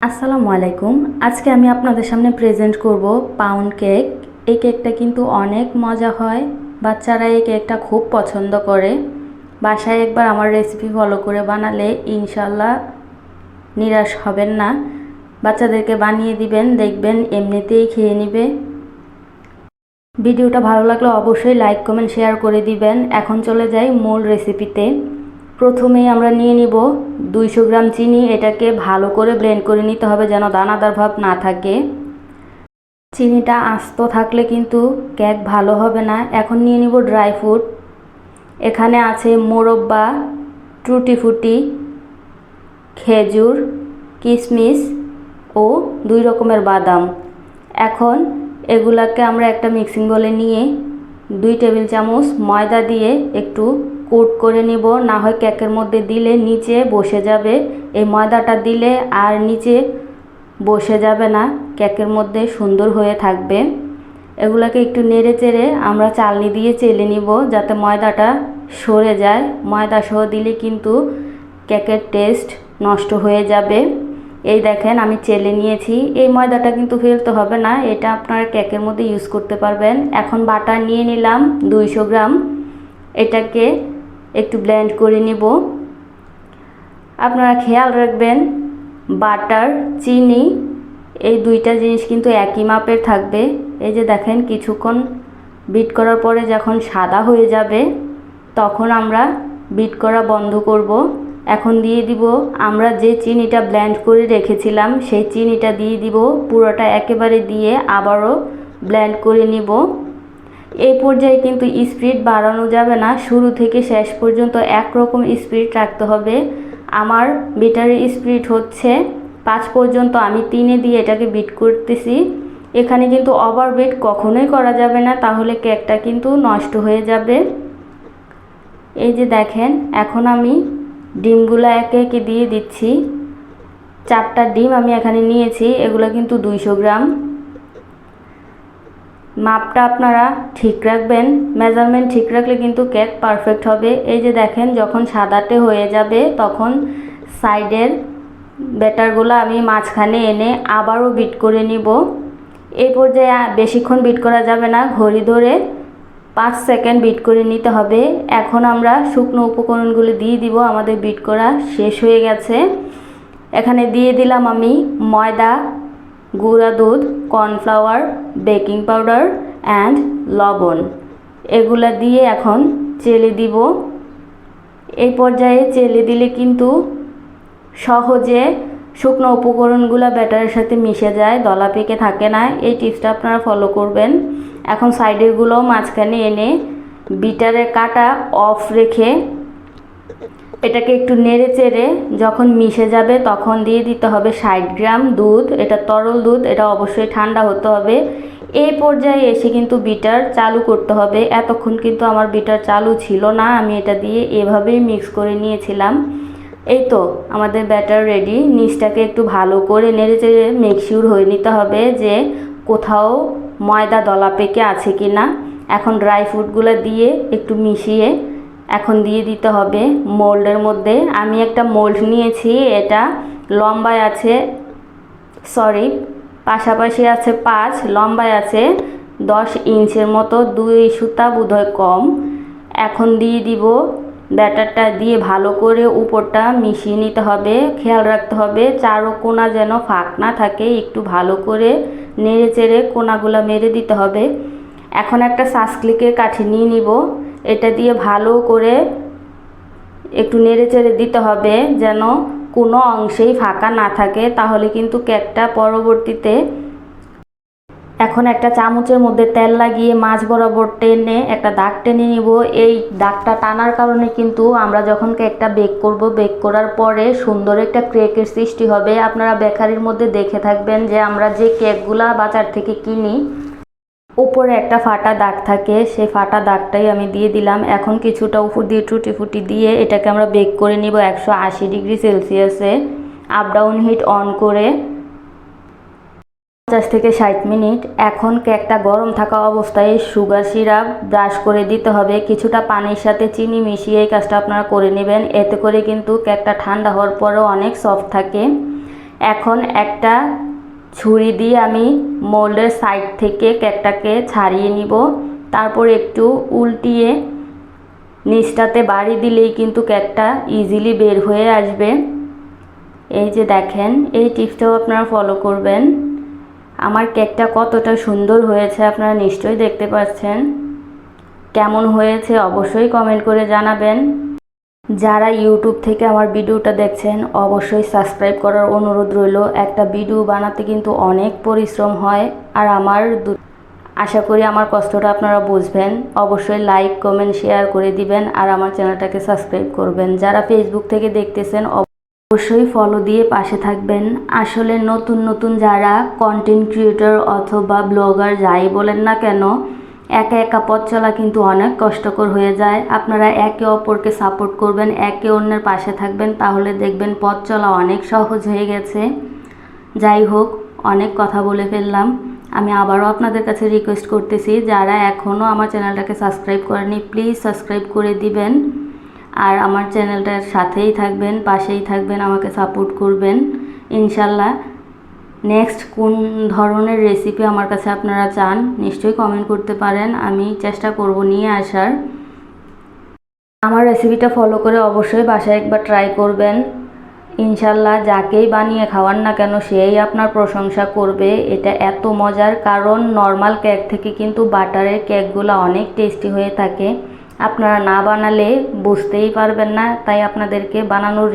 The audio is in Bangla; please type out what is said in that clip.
আসসালামু আলাইকুম। আজকে আমি আপনাদের সামনে প্রেজেন্ট করব পাউন্ড কেক এই কেকটা কিন্তু অনেক মজা হয়। বাচ্চারা এই কেকটা খুব পছন্দ করে। বাসায় একবার আমার রেসিপি ফলো করে বানালে ইনশাল্লাহ নিরাশ হবেন না। বাচ্চাদেরকে বানিয়ে দিবেন, দেখবেন এমনিতেই খেয়ে নেবে। ভিডিওটা ভালো লাগলে অবশ্যই লাইক কমেন্ট শেয়ার করে দিবেন। এখন চলে যাই মূল রেসিপিতে প্রথমেই আমরা নিয়ে নিব দুইশো গ্রাম চিনি, এটাকে ভালো করে ব্লেন্ড করে নিতে হবে যেন দানাদার ভাব না থাকে। চিনিটা আস্ত থাকলে কিন্তু কেক ভালো হবে না। এখন নিয়ে নিব ড্রাই ফ্রুট এখানে আছে মোরব্বা টুটি ফুটি, খেজুর কিশমিশ ও দুই রকমের বাদাম। এখন এগুলাকে আমরা একটা মিক্সিং বলে নিয়ে দুই টেবিল চামচ ময়দা দিয়ে একটু কোট করে নিব, না হয় কেকের মধ্যে দিলে নিচে বসে যাবে। এই ময়দাটা দিলে আর নিচে বসে যাবে না, কেকের মধ্যে সুন্দর হয়ে থাকবে। এগুলাকে একটু নেড়ে চেড়ে আমরা চালনি দিয়ে চেলে নিব, যাতে ময়দাটা সরে যায়। ময়দা সহ দিলে কিন্তু কেকের টেস্ট নষ্ট হয়ে যাবে। এই দেখেন, আমি চেলে নিয়েছি। এই ময়দাটা কিন্তু ফেলতে হবে না, এটা আপনারা কেকের মধ্যে ইউজ করতে পারবেন। এখন বাটার নিয়ে নিলাম দুইশো গ্রাম। এটাকে একটু করে নিব। আপনারা খেয়াল রাখবেন বাটার চিনি, এই দুইটা জিনিস কিন্তু একই মাপের থাকবে। এই যে দেখেন কিছুক্ষণ বিট করার পরে যখন সাদা হয়ে যাবে, তখন আমরা বিট করা বন্ধ করব। এখন দিয়ে দিব, আমরা যে চিনিটা ব্লেন্ড করে রেখেছিলাম, সেই চিনিটা দিয়ে দিব। পুরোটা একেবারে দিয়ে আবারও ব্লেন্ড করে নিব। এই পর্যায়ে কিন্তু স্পিড বাড়ানো যাবে না। শুরু থেকে শেষ পর্যন্ত একরকম স্পিড রাখতে হবে। আমার বিটারের স্পিড হচ্ছে পাঁচ পর্যন্ত। আমি তিনে দিয়ে এটাকে বিট করতেছি। এখানে কিন্তু ওভার বিট কখনোই করা যাবে না। তাহলে কেকটা কিন্তু নষ্ট হয়ে যাবে। এই যে দেখেন, এখন আমি ডিমগুলো একে একে দিয়ে দিচ্ছি। চারটা ডিম আমি এখানে নিয়েছি। এগুলো কিন্তু দুইশো গ্রাম। মাপটা আপনারা ঠিক রাখবেন মেজারমেন্ট ঠিক রাখলে কিন্তু কেক পারফেক্ট হবে। এই যে দেখেন, যখন সাদাটে হয়ে যাবে, তখন সাইডের ব্যাটারগুলো আমি মাঝখানে এনে আবারও বিট করে নিব। এই পর্যায়ে বেশিক্ষণ বিট করা যাবে না, ঘড়ি ধরে পাঁচ সেকেন্ড বিট করে নিতে হবে। এখন আমরা শুকনো উপকরণগুলো দিয়ে দিব, আমাদের বিট করা শেষ হয়ে গেছে। এখানে দিয়ে দিলাম আমি ময়দা গুঁড়া দুধ, কর্নফ্লাওয়ার, বেকিং পাউডার অ্যান্ড লবণ। এগুলা দিয়ে এখন চেলে দিব। এই পর্যায়ে চেলে দিলে কিন্তু সহজে শুকনো উপকরণগুলো ব্যাটারের সাথে মিশে যায়, দলা পেকে থাকে না। এই টিপসটা আপনারা ফলো করবেন। এখন সাইডেরগুলোও মাঝখানে এনে বিটারের কাটা অফ রেখে এটাকে একটু নেড়ে চেড়ে যখন মিশে যাবে তখন দিয়ে দিতে হবে ষাট গ্রাম দুধ। এটা তরল দুধ, এটা অবশ্যই ঠান্ডা হতে হবে। এই পর্যায়ে এসে কিন্তু বিটার চালু করতে হবে। এতক্ষণ কিন্তু আমার বিটার চালু ছিল না, আমি এটা দিয়ে এভাবেই মিক্স করে নিয়েছিলাম। এই তো, আমাদের ব্যাটার রেডি। নিচটাকে একটু ভালো করে নেড়ে চেড়ে মেকশিওর হয়ে নিতে হবে যে কোথাও ময়দা দলা পেকে আছে কি না এখন ড্রাই ফ্রুটগুলো দিয়ে একটু মিশিয়ে এখন দিয়ে দিতে হবে মোল্ডের মধ্যে। আমি একটা মোল্ড নিয়েছি, এটা লম্বায় আছে, সরি, পাশাপাশি আছে পাঁচ, লম্বায় আছে দশ ইঞ্চের মতো, দুই সুতা বোধহয় কম। এখন দিয়ে দিব ব্যাটারটা দিয়ে ভালো করে উপরটা মিশিয়ে নিতে হবে, খেয়াল রাখতে হবে চারো কোনা যেন ফাঁক না থাকে, একটু ভালো করে নেড়ে চেড়ে কোনাগুলো মেরে দিতে হবে। এখন একটা সাসক্লিকের কাঠি নিয়ে নিব। এটা দিয়ে ভালো করে একটু নেড়ে চেড়ে দিতে হবে যেন কোনো অংশেই ফাঁকা না থাকে। তাহলে কিন্তু কেকটা পরবর্তীতে এখন একটা চামচের মধ্যে তেল লাগিয়ে মাছ বরাবর টেনে একটা দাগ টেনে নিব। এই দাগটা টানার কারণে কিন্তু আমরা যখন কেকটা বেক করব, বেক করার পরে সুন্দর একটা ক্রেকের সৃষ্টি হবে। আপনারা বেকারির মধ্যে দেখে থাকবেন যে আমরা যে কেকগুলা বাজার থেকে কিনি উপরে একটা ফাটা দাগ থাকে, সেই ফাটা দাগটাই আমি দিয়ে দিলাম। এখন কিছুটা উপর দিয়ে টুটি ফুটি দিয়ে এটাকে আমরা বেক করে নিব একশো আশি ডিগ্রি সেলসিয়াসে। আপ ডাউন হিট অন করে পঞ্চাশ থেকে ষাট মিনিট। এখন কেকটা গরম থাকা অবস্থায় সুগার সিরাপ ব্রাশ করে দিতে হবে। কিছুটা পানির সাথে চিনি মিশিয়ে এই কাজটা আপনারা করে নেবেন। এতে করে কিন্তু কেকটা ঠান্ডা হওয়ার পরেও অনেক সফট থাকে। এখন একটা ছুরি দিয়ে আমি মোল্ডের সাইড থেকে কেকটাকে ছাড়িয়ে নিব। তারপর একটু উল্টিয়ে নিচটাতে বাড়ি দিলেই কিন্তু কেকটা ইজিলি বের হয়ে আসবে। এই যে দেখেন, এই টিপসটাও আপনারা ফলো করবেন। আমার কেকটা কতটা সুন্দর হয়েছে আপনারা নিশ্চয়ই দেখতে পাচ্ছেন। কেমন হয়েছে অবশ্যই কমেন্ট করে জানাবেন। যারা ইউটিউব থেকে আমার ভিডিওটা দেখছেন, অবশ্যই সাবস্ক্রাইব করার অনুরোধ রইল। একটা ভিডিও বানাতে কিন্তু অনেক পরিশ্রম হয়, আর আমার আশা করি আমার কষ্টটা আপনারা বুঝবেন। অবশ্যই লাইক কমেন্ট শেয়ার করে দিবেন, আর আমার চ্যানেলটাকে সাবস্ক্রাইব করবেন। যারা ফেসবুক থেকে দেখতেছেন অবশ্যই ফলো দিয়ে পাশে থাকবেন। আসলে নতুন নতুন যারা কন্টেন্ট ক্রিয়েটর অথবা ব্লগার যাই বলেন না কেন একা একা পথ চলা কিন্তু অনেক কষ্টকর হয়ে যায়। আপনারা একে অপরকে সাপোর্ট করবেন, একে অন্যের পাশে থাকবেন, তাহলে দেখবেন পথ চলা অনেক সহজ হয়ে গেছে। যাই হোক, অনেক কথা বলে ফেললাম। আমি আবারও আপনাদের কাছে রিকোয়েস্ট করতেছি, যারা এখনও আমার চ্যানেলটাকে সাবস্ক্রাইব করেনি প্লিজ সাবস্ক্রাইব করে দিবেন। আর আমার চ্যানেলটার সাথেই থাকবেন, পাশেই থাকবেন, আমাকে সাপোর্ট করবেন। ইনশাল্লাহ নেক্সট কোন ধরনের রেসিপি আমার কাছে আপনারা চান, নিশ্চয়ই কমেন্ট করতে পারেন। আমি চেষ্টা করব নিয়ে আসার। আমার রেসিপিটা ফলো করে অবশ্যই বাসায় একবার ট্রাই করবেন। ইনশাল্লাহ যাকেই বানিয়ে খাওয়ান না কেন, সেই আপনার প্রশংসা করবে। এটা এত মজার, কারণ নর্মাল কেক থেকে কিন্তু বাটারের কেকগুলো অনেক টেস্টি হয়ে থাকে। আপনারা না বানালে বুঝতেই পারবেন না, তাই আপনাদেরকে বানানোর